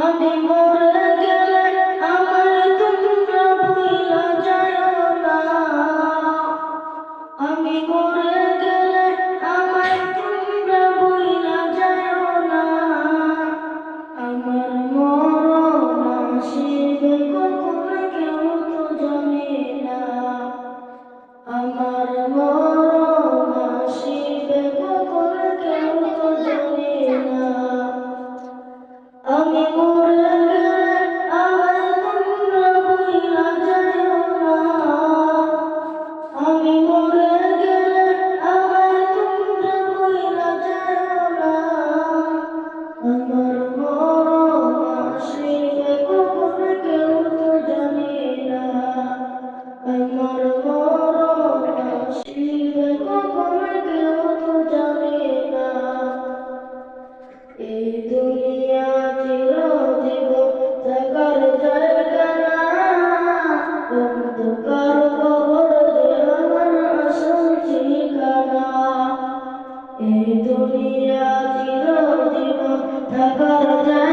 আমি মরে এই দুনিয়া চিরজীবন থাকার জায়গা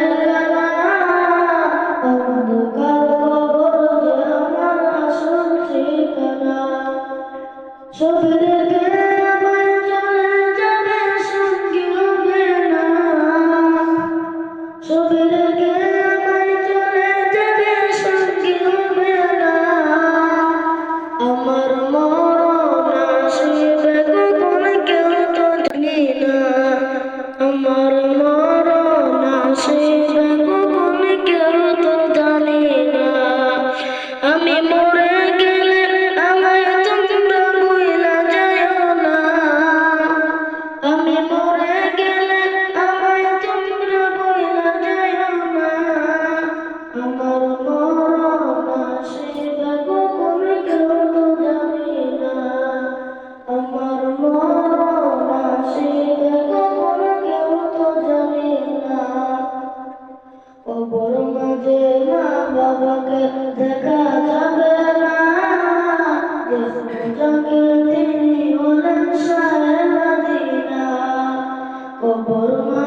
কবর